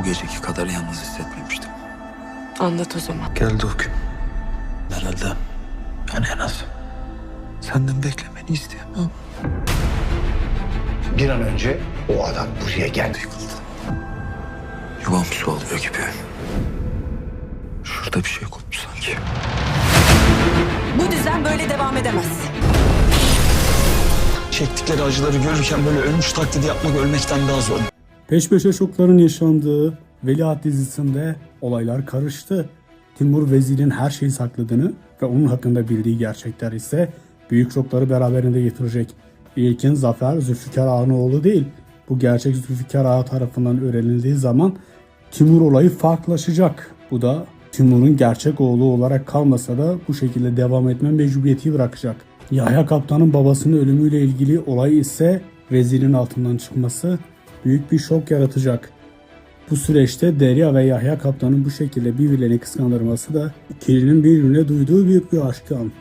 bu geceki kadar yalnız hissetmemiştim. Anlat o zaman. Geldi o gün. Herhalde yani en az senden beklemeni isteyemem. Bir an önce o adam buraya geldi. Yıkıldı. Yuvam su alıyor gibi. Şurada bir şey koptu sanki. Bu düzen böyle devam edemez. Çektikleri acıları görürken böyle ölmüş taklidi yapmak ölmekten daha zor. Peş peşe şokların yaşandığı Veliaht dizisinde olaylar karıştı. Timur Vezir'in her şeyi sakladığını ve onun hakkında bildiği gerçekler ise büyük şokları beraberinde getirecek. İlkin zafer Zülfikar Ağa'nın oğlu değil. Bu gerçek Zülfikar Ağa tarafından öğrenildiği zaman Timur olayı farklılaşacak. Bu da Timur'un gerçek oğlu olarak kalmasa da bu şekilde devam etme mecburiyeti bırakacak. Yahya Kaptan'ın babasının ölümüyle ilgili olay ise vezirin altından çıkması büyük bir şok yaratacak. Bu süreçte Derya ve Yahya Kaptan'ın bu şekilde birbirlerini kıskandırması da ikilinin birbirine duyduğu büyük bir aşktan.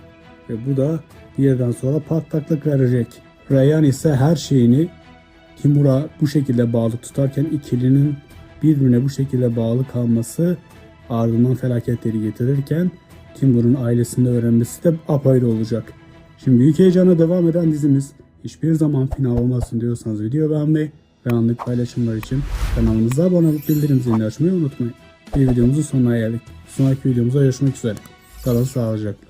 Ve bu da bir yerden sonra patlaklık verecek. Reyhan ise her şeyini Timur'a bu şekilde bağlı tutarken ikilinin birbirine bu şekilde bağlı kalması ardından felaketleri getirirken Timur'un ailesinde öğrenmesi de apayrı olacak. Şimdi büyük heyecana devam eden dizimiz hiçbir zaman final olmasın diyorsanız video beğenmeyi ve anlık paylaşımlar için kanalımıza abone olup bildirim zilini açmayı unutmayın. Bir videomuzun sonuna geldik. Sonraki videomuzda görüşmek üzere. Kalın sağlıcakla.